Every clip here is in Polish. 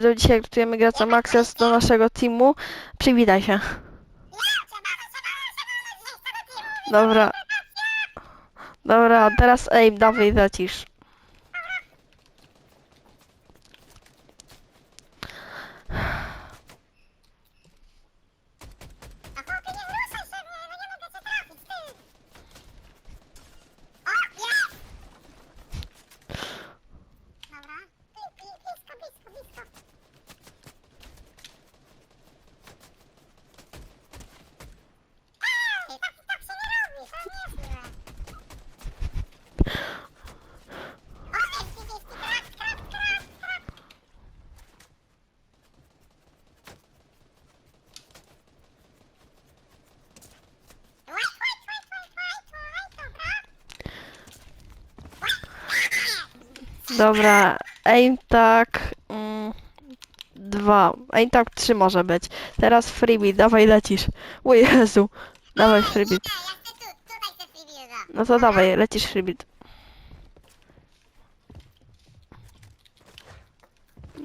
że dzisiaj edytujemy grę co Maxes do naszego teamu. Przywitaj się. Dobra. Dobra, teraz aim, dawaj lecisz. A chłopie, nie ruszaj się mnie, no nie mogę cię trafić, ty! O, jest! Dobra. Pi, pi, blisko, blisko, blisko. Ej, tak, tak się nie robi, to nie jest miłe. O, jest, jest, jest, krak, krak, krak, krak. Wait, wait, wait, wait, wait, wait, dobra. Aim tak. Mm, dwa. Aim tak trzy może być. Teraz freebie, dawaj lecisz. O Jezu. Dawaj freebie. No to dawaj, lecisz freebie.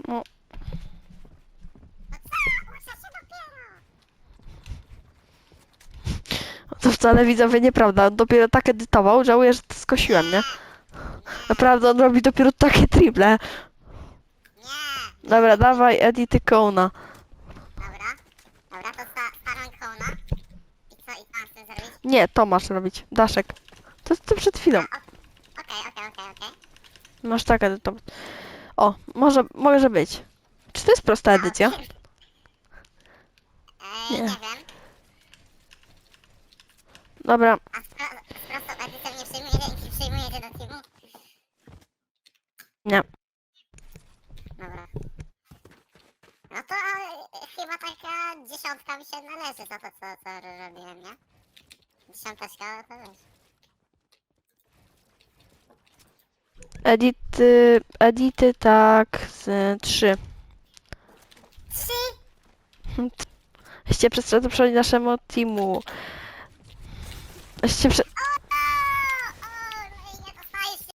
No, No to wcale widzowie nieprawda. On dopiero tak edytował, żałuję, że to skosiłem, nie? Naprawdę on robi dopiero takie triple. Nie. Dobra, dawaj edity Kona. Dobra. Dobra, to sta starą ikona. I co, i co mam z tym zrobić? Nie, to masz robić. Daszek. To to przed chwilą. Okej, okej, okej, okej. Masz tak edytować. O, może, może być. Czy to jest prosta edycja? Eee, Nie. nie wiem. Dobra, A z, pro, z prostą edycją nie przyjmujecie, nie przyjmujecie do teamu? nie. Dobra. No to e, chyba taka dziesiątka mi się należy za to, co, co robiłem, nie? Dziesiąteczka to wiesz. Edity, edity tak z trzy. Trzy! Chcicie przedstawić naszemu teamu. Chcicie prze...